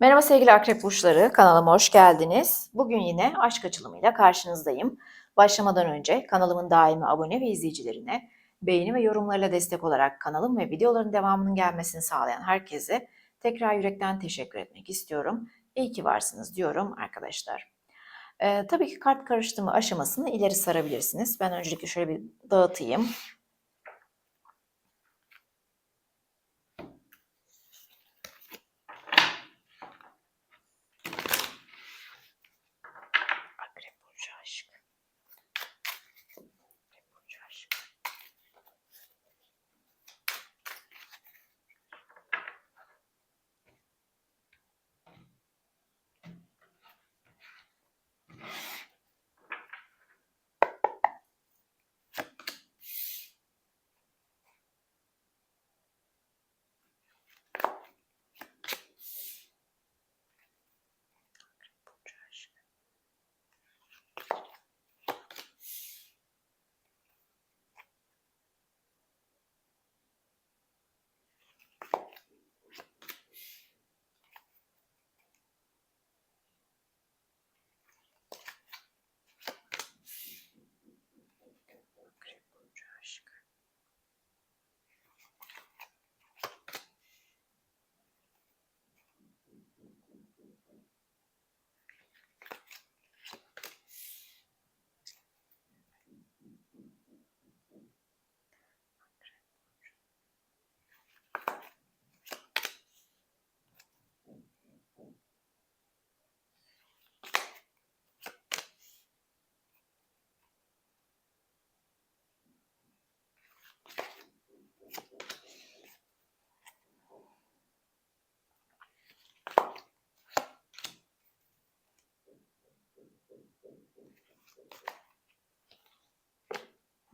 Merhaba sevgili akrep burçları, kanalıma hoş geldiniz. Bugün yine aşk açılımıyla karşınızdayım. Başlamadan önce kanalımın daimi abone ve izleyicilerine beğeni ve yorumlarıyla destek olarak kanalım ve videoların devamının gelmesini sağlayan herkese tekrar yürekten teşekkür etmek istiyorum. İyi ki varsınız diyorum arkadaşlar. Ee, tabii ki kart karıştırma aşamasını ileri sarabilirsiniz. Ben öncelikle şöyle bir dağıtayım.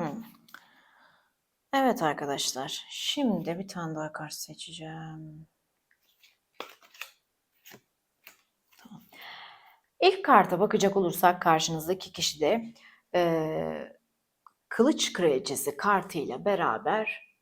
Hmm. Evet arkadaşlar. Şimdi bir tane daha kart seçeceğim. İlk karta bakacak olursak karşınızdaki kişi de eee, Kılıç Kraliçesi kartıyla beraber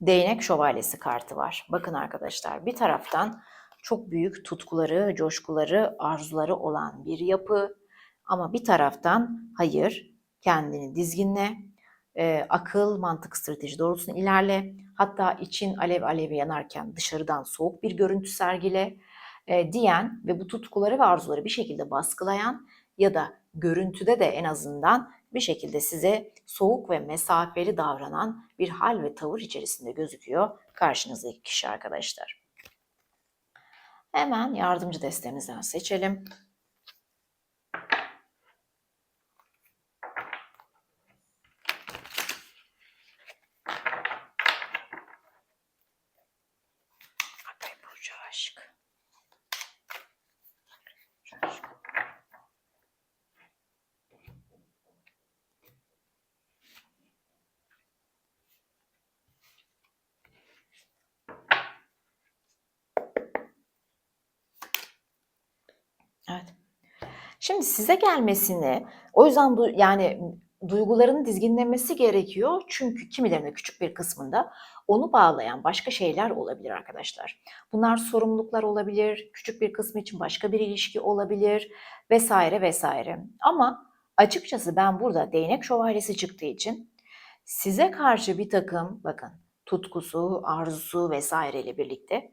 Değnek Şövalyesi kartı var. Bakın arkadaşlar bir taraftan çok büyük tutkuları, coşkuları, arzuları olan bir yapı. Ama bir taraftan hayır, kendini dizginle, e, akıl, mantık, strateji doğrultusunda ilerle. Hatta için alev alev yanarken dışarıdan soğuk bir görüntü sergile e, diyen ve bu tutkuları ve arzuları bir şekilde baskılayan ya da görüntüde de en azından bir şekilde size soğuk ve mesafeli davranan bir hal ve tavır içerisinde gözüküyor karşınızdaki kişi arkadaşlar. Hemen yardımcı destemizden seçelim. Akrep burcu aşk. Akrep burcu aşk. Evet. Şimdi size gelmesini, o yüzden bu yani duyguların dizginlemesi gerekiyor. Çünkü kimilerine küçük bir kısmında onu bağlayan başka şeyler olabilir arkadaşlar. Bunlar sorumluluklar olabilir, küçük bir kısmı için başka bir ilişki olabilir vesaire vesaire. Ama açıkçası ben burada değnek şövalyesi çıktığı için size karşı bir takım bakın tutkusu, arzusu vesaireyle birlikte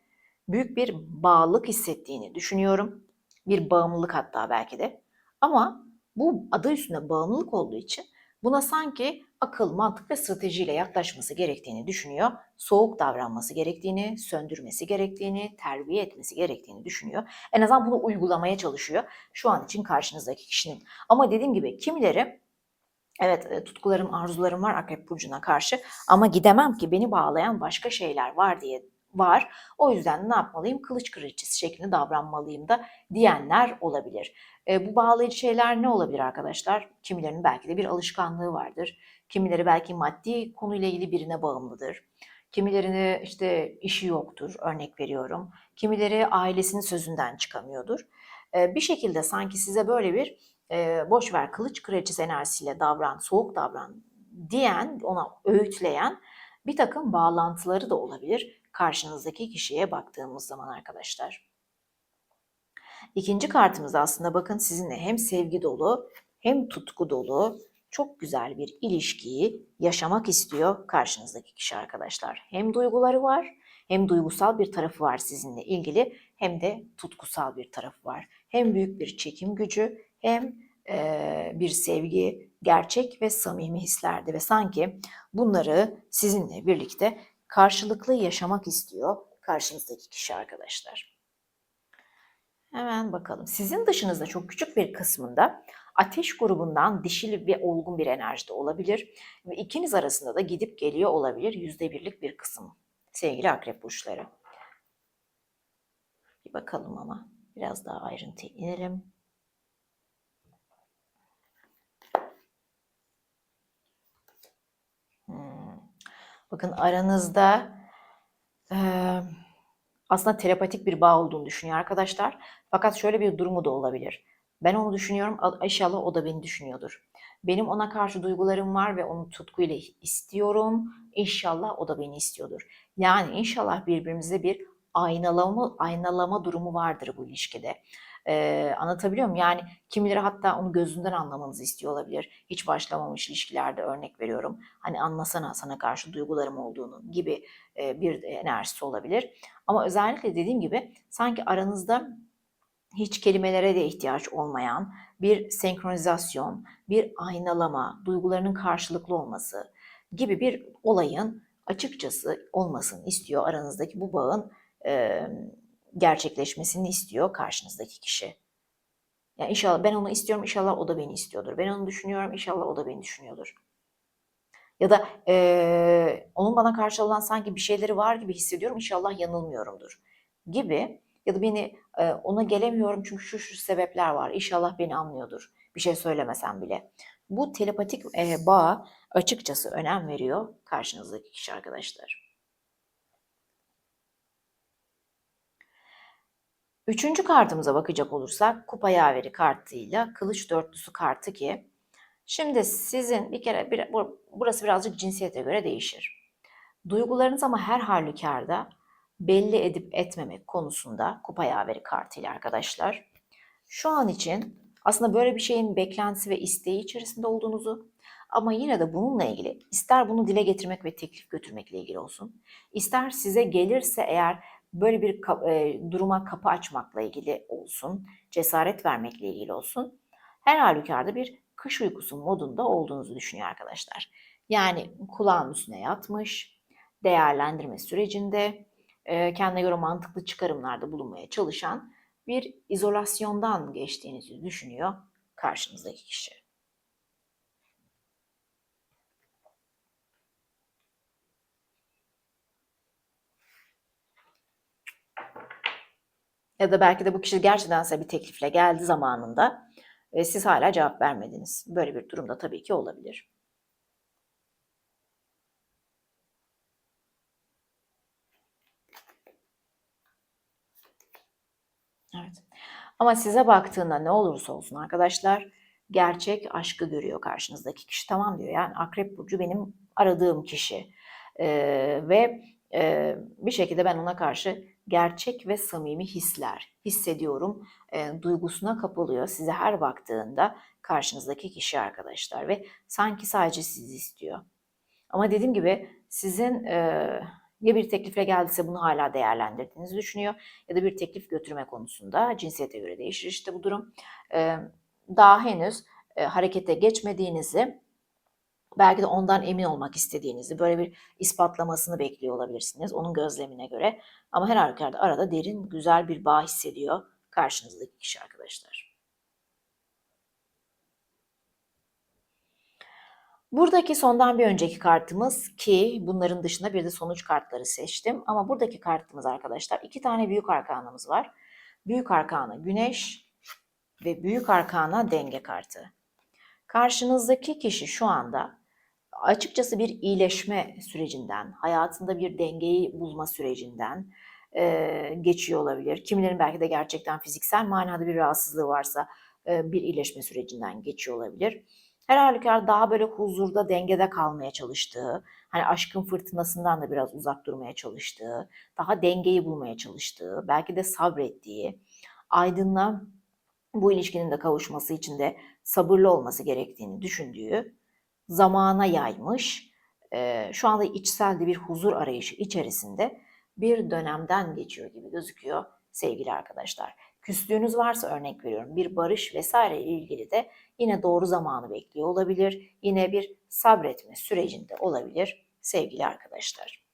büyük bir bağlılık hissettiğini düşünüyorum. Bir bağımlılık hatta belki de. Ama bu adı üstünde bağımlılık olduğu için buna sanki akıl, mantık ve stratejiyle yaklaşması gerektiğini düşünüyor. Soğuk davranması gerektiğini, söndürmesi gerektiğini, terbiye etmesi gerektiğini düşünüyor. En azından bunu uygulamaya çalışıyor şu an için karşınızdaki kişinin. Ama dediğim gibi kimileri Evet, e, tutkularım, arzularım var Akrep Burcu'na karşı ama gidemem ki beni bağlayan başka şeyler var diye var. O yüzden ne yapmalıyım? Kılıç kraliçesi şeklinde davranmalıyım da diyenler olabilir. E, bu bağlayıcı şeyler ne olabilir arkadaşlar? Kimilerinin belki de bir alışkanlığı vardır. Kimileri belki maddi konuyla ilgili birine bağımlıdır. Kimilerini işte işi yoktur, örnek veriyorum. Kimileri ailesinin sözünden çıkamıyordur. E, bir şekilde sanki size böyle bir e, boş ver kılıç kraliçesi enerjisiyle davran, soğuk davran diyen, ona öğütleyen bir takım bağlantıları da olabilir karşınızdaki kişiye baktığımız zaman arkadaşlar. İkinci kartımız aslında bakın sizinle hem sevgi dolu hem tutku dolu çok güzel bir ilişkiyi yaşamak istiyor karşınızdaki kişi arkadaşlar. Hem duyguları var, hem duygusal bir tarafı var sizinle ilgili hem de tutkusal bir tarafı var. Hem büyük bir çekim gücü hem e, bir sevgi, gerçek ve samimi hislerdi ve sanki bunları sizinle birlikte karşılıklı yaşamak istiyor karşınızdaki kişi arkadaşlar. Hemen bakalım. Sizin dışınızda çok küçük bir kısmında ateş grubundan dişil ve olgun bir enerjide olabilir. Ve ikiniz arasında da gidip geliyor olabilir yüzde birlik bir kısım. Sevgili akrep burçları. Bir bakalım ama biraz daha ayrıntıya inelim. Hmm. Bakın aranızda e, aslında telepatik bir bağ olduğunu düşünüyor arkadaşlar. Fakat şöyle bir durumu da olabilir. Ben onu düşünüyorum, inşallah o da beni düşünüyordur. Benim ona karşı duygularım var ve onu tutkuyla istiyorum. İnşallah o da beni istiyordur. Yani inşallah birbirimize bir aynalama aynalama durumu vardır bu ilişkide. Ee, anlatabiliyor muyum? Yani kimileri hatta onu gözünden anlamanızı istiyor olabilir. Hiç başlamamış ilişkilerde örnek veriyorum. Hani anlasana sana karşı duygularım olduğunu gibi e, bir enerjisi olabilir. Ama özellikle dediğim gibi sanki aranızda hiç kelimelere de ihtiyaç olmayan bir senkronizasyon, bir aynalama, duygularının karşılıklı olması gibi bir olayın açıkçası olmasını istiyor. Aranızdaki bu bağın e, gerçekleşmesini istiyor karşınızdaki kişi. Yani inşallah ben onu istiyorum, inşallah o da beni istiyordur. Ben onu düşünüyorum, inşallah o da beni düşünüyordur. Ya da e, onun bana karşı olan sanki bir şeyleri var gibi hissediyorum, inşallah yanılmıyorumdur gibi ya da beni e, ona gelemiyorum çünkü şu şu sebepler var. İnşallah beni anlıyordur. Bir şey söylemesem bile. Bu telepatik e, bağ açıkçası önem veriyor karşınızdaki kişi arkadaşlar. Üçüncü kartımıza bakacak olursak kupa yaveri kartıyla kılıç dörtlüsü kartı ki şimdi sizin bir kere bir, burası birazcık cinsiyete göre değişir. Duygularınız ama her halükarda belli edip etmemek konusunda kupa yaveri kartıyla arkadaşlar. Şu an için aslında böyle bir şeyin beklentisi ve isteği içerisinde olduğunuzu ama yine de bununla ilgili ister bunu dile getirmek ve teklif götürmekle ilgili olsun, ister size gelirse eğer böyle bir e, duruma kapı açmakla ilgili olsun, cesaret vermekle ilgili olsun, her halükarda bir kış uykusu modunda olduğunuzu düşünüyor arkadaşlar. Yani kulağın üstüne yatmış, değerlendirme sürecinde, kendine göre mantıklı çıkarımlarda bulunmaya çalışan bir izolasyondan geçtiğinizi düşünüyor karşınızdaki kişi. Ya da belki de bu kişi gerçekten size bir teklifle geldi zamanında ve siz hala cevap vermediniz. Böyle bir durumda tabii ki olabilir. Evet. Ama size baktığında ne olursa olsun arkadaşlar gerçek aşkı görüyor karşınızdaki kişi. Tamam diyor yani Akrep Burcu benim aradığım kişi. Ee, ve e, bir şekilde ben ona karşı gerçek ve samimi hisler hissediyorum. E, duygusuna kapılıyor size her baktığında karşınızdaki kişi arkadaşlar. Ve sanki sadece sizi istiyor. Ama dediğim gibi sizin... E, ya bir teklifle geldiyse bunu hala değerlendirdiğinizi düşünüyor ya da bir teklif götürme konusunda cinsiyete göre değişir işte bu durum. Daha henüz harekete geçmediğinizi belki de ondan emin olmak istediğinizi, böyle bir ispatlamasını bekliyor olabilirsiniz onun gözlemine göre. Ama her halükarda arada derin, güzel bir bağ hissediyor karşınızdaki kişi arkadaşlar. Buradaki sondan bir önceki kartımız ki bunların dışında bir de sonuç kartları seçtim. Ama buradaki kartımız arkadaşlar iki tane büyük arkanamız var. Büyük arkana güneş ve büyük arkana denge kartı. Karşınızdaki kişi şu anda açıkçası bir iyileşme sürecinden, hayatında bir dengeyi bulma sürecinden e, geçiyor olabilir. Kimilerin belki de gerçekten fiziksel manada bir rahatsızlığı varsa e, bir iyileşme sürecinden geçiyor olabilir her halükarda daha böyle huzurda, dengede kalmaya çalıştığı, hani aşkın fırtınasından da biraz uzak durmaya çalıştığı, daha dengeyi bulmaya çalıştığı, belki de sabrettiği Aydın'la bu ilişkinin de kavuşması için de sabırlı olması gerektiğini düşündüğü zamana yaymış, şu anda içsel de bir huzur arayışı içerisinde bir dönemden geçiyor gibi gözüküyor sevgili arkadaşlar. Küslüğünüz varsa örnek veriyorum bir barış vesaire ile ilgili de yine doğru zamanı bekliyor olabilir. Yine bir sabretme sürecinde olabilir sevgili arkadaşlar.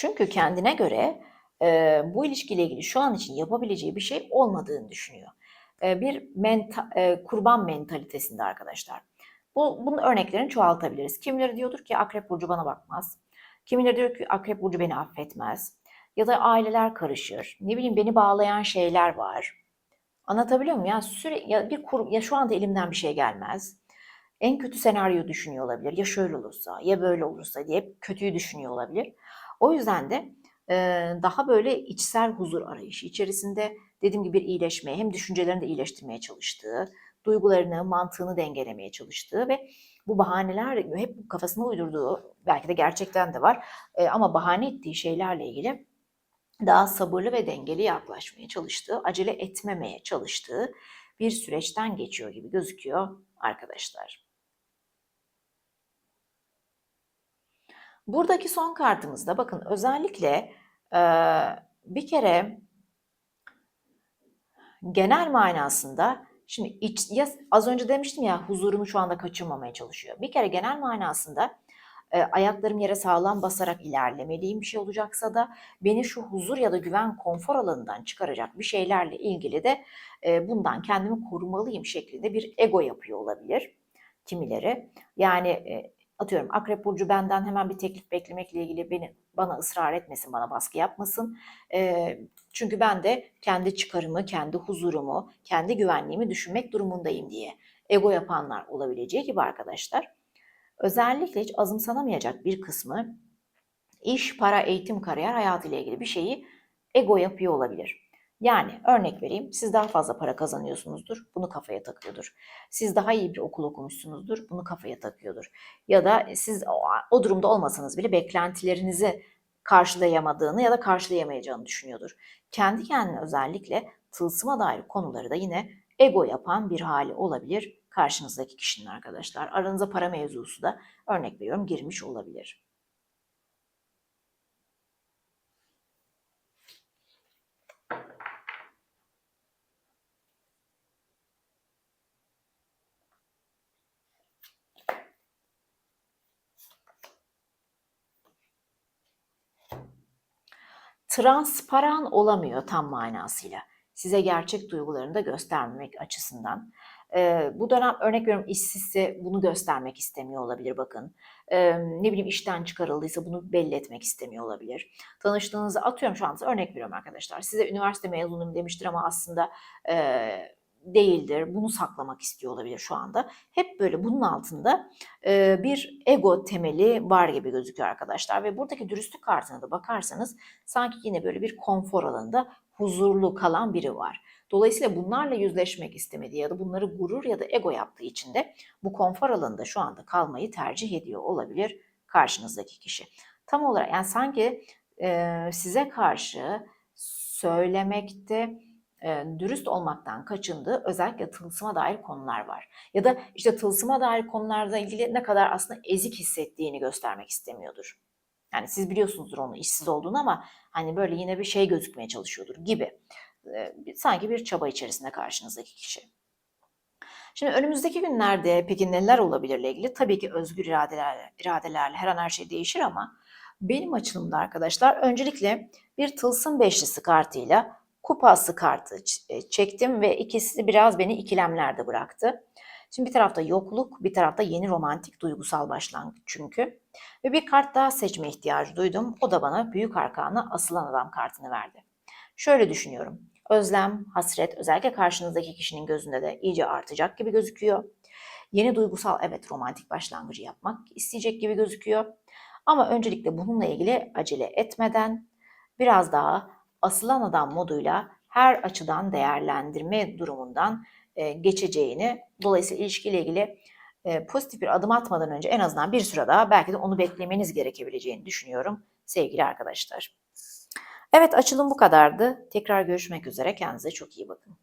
Çünkü kendine göre e, bu ilişkiyle ilgili şu an için yapabileceği bir şey olmadığını düşünüyor. E, bir menta, e, kurban mentalitesinde arkadaşlar. Bu, bunun örneklerini çoğaltabiliriz. Kimileri diyordur ki Akrep Burcu bana bakmaz. Kimileri diyor ki Akrep Burcu beni affetmez. Ya da aileler karışır. Ne bileyim beni bağlayan şeyler var. Anlatabiliyor muyum? Ya, süre, ya, bir kur, ya şu anda elimden bir şey gelmez. En kötü senaryo düşünüyor olabilir. Ya şöyle olursa, ya böyle olursa diye kötüyü düşünüyor olabilir. O yüzden de daha böyle içsel huzur arayışı içerisinde dediğim gibi bir iyileşmeye hem düşüncelerini de iyileştirmeye çalıştığı, duygularını, mantığını dengelemeye çalıştığı ve bu bahaneler hep kafasına uydurduğu belki de gerçekten de var ama bahane ettiği şeylerle ilgili daha sabırlı ve dengeli yaklaşmaya çalıştığı, acele etmemeye çalıştığı bir süreçten geçiyor gibi gözüküyor arkadaşlar. Buradaki son kartımızda bakın özellikle e, bir kere genel manasında şimdi iç, ya, az önce demiştim ya huzurunu şu anda kaçırmamaya çalışıyor. Bir kere genel manasında e, ayaklarım yere sağlam basarak ilerlemeliyim bir şey olacaksa da beni şu huzur ya da güven konfor alanından çıkaracak bir şeylerle ilgili de e, bundan kendimi korumalıyım şeklinde bir ego yapıyor olabilir kimileri. Yani e, atıyorum Akrep Burcu benden hemen bir teklif beklemekle ilgili beni bana ısrar etmesin, bana baskı yapmasın. E, çünkü ben de kendi çıkarımı, kendi huzurumu, kendi güvenliğimi düşünmek durumundayım diye ego yapanlar olabileceği gibi arkadaşlar. Özellikle hiç azımsanamayacak bir kısmı iş, para, eğitim, kariyer hayatıyla ilgili bir şeyi ego yapıyor olabilir. Yani örnek vereyim siz daha fazla para kazanıyorsunuzdur bunu kafaya takıyordur. Siz daha iyi bir okul okumuşsunuzdur bunu kafaya takıyordur. Ya da siz o, o durumda olmasanız bile beklentilerinizi karşılayamadığını ya da karşılayamayacağını düşünüyordur. Kendi kendine özellikle tılsıma dair konuları da yine ego yapan bir hali olabilir karşınızdaki kişinin arkadaşlar. Aranıza para mevzusu da örnek veriyorum girmiş olabilir. Transparan olamıyor tam manasıyla. Size gerçek duygularını da göstermemek açısından. Ee, bu dönem örnek veriyorum işsizse bunu göstermek istemiyor olabilir bakın. Ee, ne bileyim işten çıkarıldıysa bunu belli etmek istemiyor olabilir. Tanıştığınızı atıyorum şu an örnek veriyorum arkadaşlar. Size üniversite mezunuyum demiştir ama aslında e, değildir. Bunu saklamak istiyor olabilir şu anda. Hep böyle bunun altında e, bir ego temeli var gibi gözüküyor arkadaşlar. Ve buradaki dürüstlük kartına da bakarsanız sanki yine böyle bir konfor alanında huzurlu kalan biri var. Dolayısıyla bunlarla yüzleşmek istemediği ya da bunları gurur ya da ego yaptığı için de bu konfor alanında şu anda kalmayı tercih ediyor olabilir karşınızdaki kişi. Tam olarak yani sanki e, size karşı söylemekte e, dürüst olmaktan kaçındığı özellikle tılsıma dair konular var. Ya da işte tılsıma dair konularda ilgili ne kadar aslında ezik hissettiğini göstermek istemiyordur. Yani siz biliyorsunuzdur onu işsiz olduğunu ama hani böyle yine bir şey gözükmeye çalışıyordur gibi. E, sanki bir çaba içerisinde karşınızdaki kişi. Şimdi önümüzdeki günlerde peki neler olabilirle ilgili tabii ki özgür iradelerle, iradelerle her an her şey değişir ama benim açılımda arkadaşlar öncelikle bir tılsım beşlisi kartıyla kupası kartı e, çektim ve ikisi biraz beni ikilemlerde bıraktı. Şimdi bir tarafta yokluk, bir tarafta yeni romantik duygusal başlangıç çünkü. Ve bir kart daha seçme ihtiyacı duydum. O da bana büyük arkana asılan adam kartını verdi. Şöyle düşünüyorum. Özlem, hasret özellikle karşınızdaki kişinin gözünde de iyice artacak gibi gözüküyor. Yeni duygusal evet romantik başlangıcı yapmak isteyecek gibi gözüküyor. Ama öncelikle bununla ilgili acele etmeden biraz daha asılan adam moduyla her açıdan değerlendirme durumundan e, geçeceğini, dolayısıyla ilişkiyle ilgili e, pozitif bir adım atmadan önce en azından bir süre daha belki de onu beklemeniz gerekebileceğini düşünüyorum sevgili arkadaşlar. Evet açılım bu kadardı. Tekrar görüşmek üzere. Kendinize çok iyi bakın.